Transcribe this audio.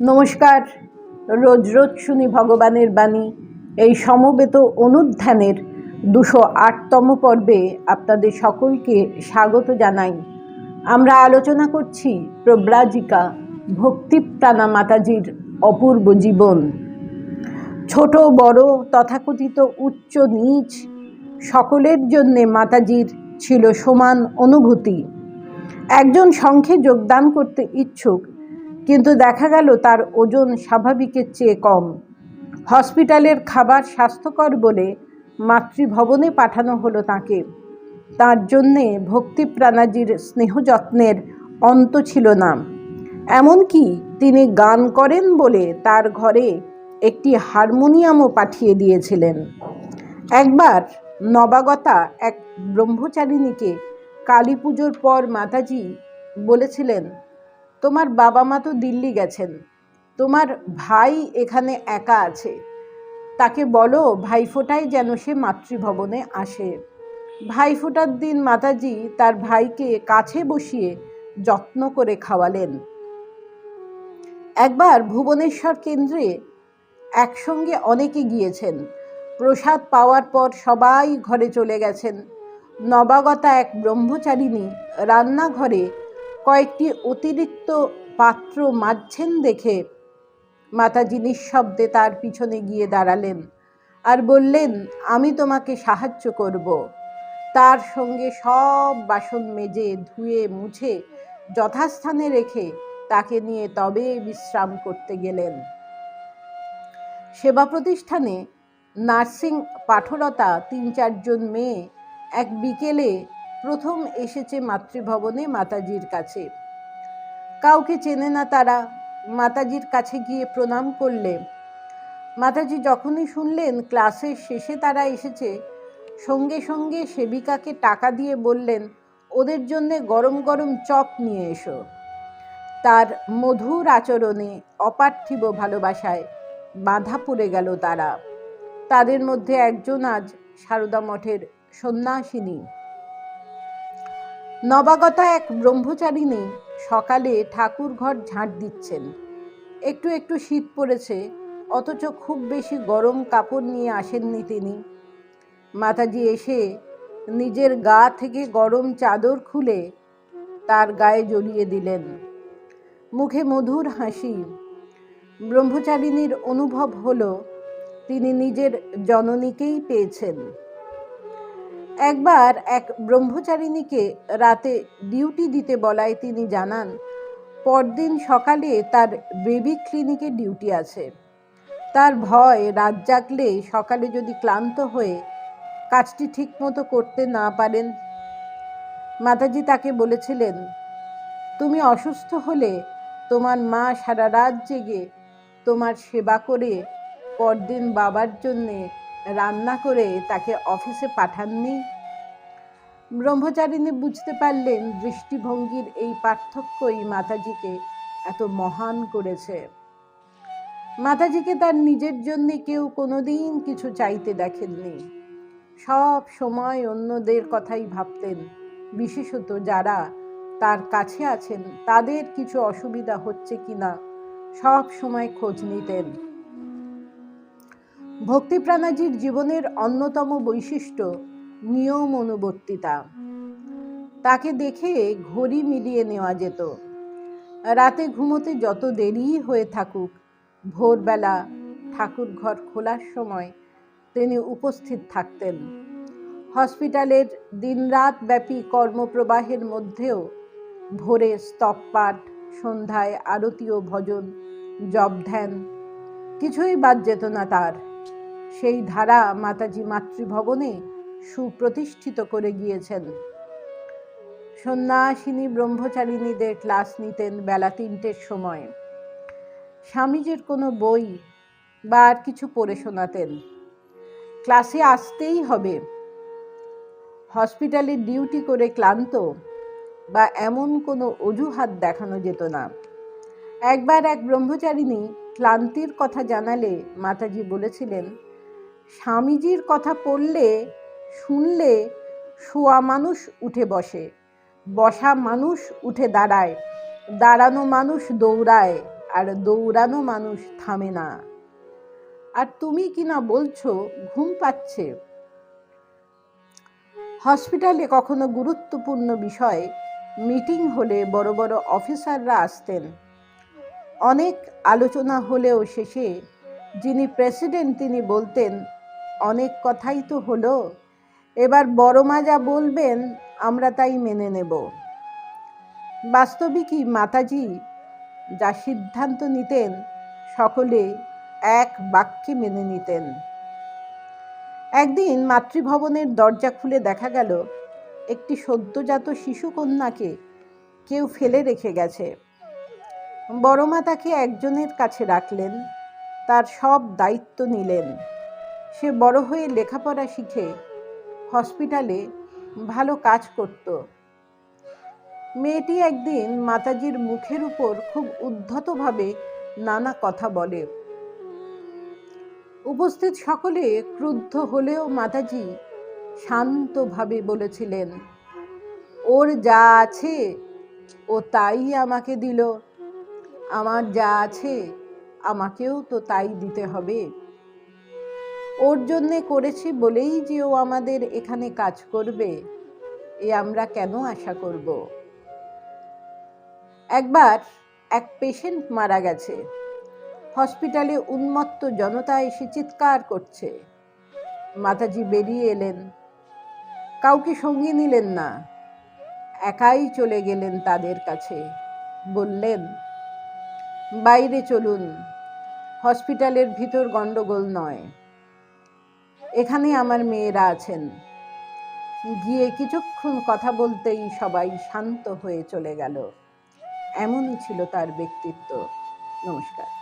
নমস্কার। রোজ রোজ শুনি ভগবানের বাণী। এই সমবেত অনুধ্যানের দুশো আটতম পর্বে আপনাদের সকলকে স্বাগত জানাই। আমরা আলোচনা করছি প্রব্রাজিকা ভক্তিপ্রাণা মাতাজির অপূর্ব জীবন। ছোট, বড়, তথাকথিত, উচ্চ, নীচ সকলের জন্যে মাতাজির ছিল সমান অনুভূতি। একজন সংঘে যোগদান করতে ইচ্ছুক কিন্তু দেখা গেল তার ওজন স্বাভাবিকের চেয়ে কম। হসপিটালের খাবার স্বাস্থ্যকর বলে মাতৃভবনে পাঠানো হলো তাকে। তার জন্যে ভক্তি ভক্তিপ্রাণাজির স্নেহযত্নের অন্ত ছিল না। এমনকি তিনি গান করেন বলে তার ঘরে একটি হারমোনিয়ামও পাঠিয়ে দিয়েছিলেন। একবার নবাগতা এক ব্রহ্মচারিণীকে কালী পুজোর পর মাতাজি বলেছিলেন তোমার বাবা মা তো দিল্লি গেছেন। তোমার ভাই এখানে একা আছে। তাকে বলো ভাইফোঁটায় যেন সে মাতৃভবনে আসে। ভাইফোঁটার দিন মাতাজি তার ভাইকে কাছে বসিয়ে যত্ন করে খাওয়ালেন। একবার ভুবনেশ্বর কেন্দ্রে একসঙ্গে অনেকে গিয়েছেন। প্রসাদ পাওয়ার পর সবাই ঘরে চলে গেছেন। নবাগতা এক ব্রহ্মচারিণী রান্নাঘরে কয়েকটি অতিরিক্ত পাত্র মাজছেন দেখে মাতাজি নিঃশব্দে তার পিছনে গিয়ে দাঁড়ালেন আর বললেন, আমি তোমাকে সাহায্য করব। তার সঙ্গে সব বাসন মেজে, ধুয়ে, মুছে, যথাস্থানে রেখে তাকে নিয়ে তবে বিশ্রাম করতে গেলেন। সেবা প্রতিষ্ঠানে নার্সিং পাঠরতা তিন চারজন মেয়ে এক বিকেলে প্রথম এসেছে মাতৃভবনে মাতাজির কাছে। কাউকে চেনে না তারা, মাতাজির কাছে গিয়ে প্রণাম করলে। মাতাজি যখনই শুনলেন ক্লাসের শেষে তারা এসেছে, সঙ্গে সঙ্গে সেবিকাকে টাকা দিয়ে বললেন, ওদের জন্যে গরম গরম চপ নিয়ে এসো। তার মধুর আচরণে অপার্থিব ভালোবাসায় বাধা পড়ে গেল তারা। তাদের মধ্যে একজন আজ সারদা মঠের সন্ন্যাসিনী। নবাগতা এক ব্রহ্মচারিণী সকালে ঠাকুর ঘর ঝাঁট দিচ্ছেন। একটু একটু শীত পড়েছে, অথচ খুব বেশি গরম কাপড় নিয়ে আসেননি তিনি। মাতাজি এসে নিজের গা থেকে গরম চাদর খুলে তার গায়ে জড়িয়ে দিলেন। মুখে মধুর হাসি। ব্রহ্মচারিণীর অনুভব হলো, তিনি নিজের জননীকেই পেয়েছেন। একবার এক ব্রহ্মচারিণীকে রাতে ডিউটি দিতে বলায় তিনি জানান, পরদিন সকালে তার বেবি ক্লিনিকে ডিউটি আছে। তার ভয়, রাত জাগলে সকালে যদি ক্লান্ত হয়ে কাজটি ঠিকমতো করতে না পারেন, মাতাজি তাকে বলেছিলেন, তুমি অসুস্থ হলে তোমার মা সারা রাত জেগে তোমার সেবা করে পরদিন বাবার জন্যে রান্না করে তাকে অফিসে পাঠাননি। ব্রহ্মচারিণী বুঝতে পারলেন দৃষ্টিভঙ্গির এই পার্থক্যই মাতাজিকে এত মহান করেছে। মাতাজিকে তার নিজের জন্যে কেউ কোনোদিন কিছু চাইতে দেখেননি। সব সময় অন্যদের কথাই ভাবতেন, বিশেষত যারা তার কাছে আছেন, তাদের কিছু অসুবিধা হচ্ছে কিনা সব সময় খোঁজ নিতেন। ভক্তিপ্রাণাজির জীবনের অন্যতম বৈশিষ্ট্য নিয়ম অনুবর্তিতা। তাকে দেখে ঘড়ি মিলিয়ে নেওয়া যেত। রাতে ঘুমোতে যত দেরিই হয়ে থাকুক, ভোরবেলা ঠাকুর ঘর খোলার সময় তিনি উপস্থিত থাকতেন। হসপিটালের দিনরাত ব্যাপী কর্মপ্রবাহের মধ্যেও ভোরে স্তবপাঠ, সন্ধ্যায় আরতি ও ভজন জব ধ্যান কিছুই বাদ যেত না তার। সেই ধারা মাতাজি মাতৃভবনে সুপ্রতিষ্ঠিত করে গিয়েছেন। সন্ন্যাসিনী ব্রহ্মচারিণীদের ক্লাস নিতেন বেলা তিনটের সময়। স্বামীজির কোনো বই বা আর কিছু পড়ে শোনাতেন। ক্লাসে আসতেই হবে। হসপিটালে ডিউটি করে ক্লান্ত বা এমন কোনো অজুহাত দেখানো যেত না। একবার এক ব্রহ্মচারিণী ক্লান্তির কথা জানালে মাতাজি বলেছিলেন স্বামীজির কথা পড়লে, শুনলে শোয়া মানুষ উঠে বসে, বসা মানুষ উঠে দাঁড়ায়, দাঁড়ানো মানুষ দৌড়ায়, আর দৌড়ানো মানুষ থামে না। আর তুমি কি না বলছো, ঘুম পাচ্ছে? হসপিটালে কখনো গুরুত্বপূর্ণ বিষয়, মিটিং হলে বড় বড় অফিসাররা আসতেন। অনেক আলোচনা হলেও শেষে যিনি প্রেসিডেন্ট তিনি বলতেন অনেক কথাই তো হলো। এবার বড় মা যা বলবেন, আমরা তাই মেনে নেব। বাস্তবিকই মাতাজি যা সিদ্ধান্ত নিতেন, সকলে এক বাক্যে মেনে নিতেন। একদিন মাতৃভবনের দরজা খুলে দেখা গেল, একটি সদ্যজাত শিশুকন্যাকে কেউ ফেলে রেখে গেছে। বড়মা তাকে একজনের কাছে রাখলেন, তার সব দায়িত্ব নিলেন। সে বড় হয়ে লেখাপড়া শিখে হসপিটালে ভালো কাজ করত। মেয়েটি একদিন মাতাজির মুখের উপর খুব উদ্ধতভাবে নানা কথা বলে। উপস্থিত সকলে ক্রুদ্ধ হলেও মাতাজি শান্তভাবে বলেছিলেন, ওর যা আছে ও তাই আমাকে দিল। আমার যা আছে আমাকেও তো তাই দিতে হবে। ওর জন্যে করেছি বলেই যে ও আমাদের এখানে কাজ করবে, এ আমরা কেন আশা করব? একবার এক পেশেন্ট মারা গেছে। হসপিটালে উন্মত্ত জনতা এসে চিৎকার করছে। মাতাজি বেরিয়ে এলেন। কাউকে সঙ্গে নিলেন না। একাই চলে গেলেন তাদের কাছে। বললেন, বাইরে চলুন। হসপিটালের ভিতর গন্ডগোল নয়। এখানে আমার মেয়েরা আছেন। গিয়ে কিছুক্ষণ কথা বলতেই সবাই শান্ত হয়ে চলে গেল। এমনই ছিল তার ব্যক্তিত্ব। নমস্কার।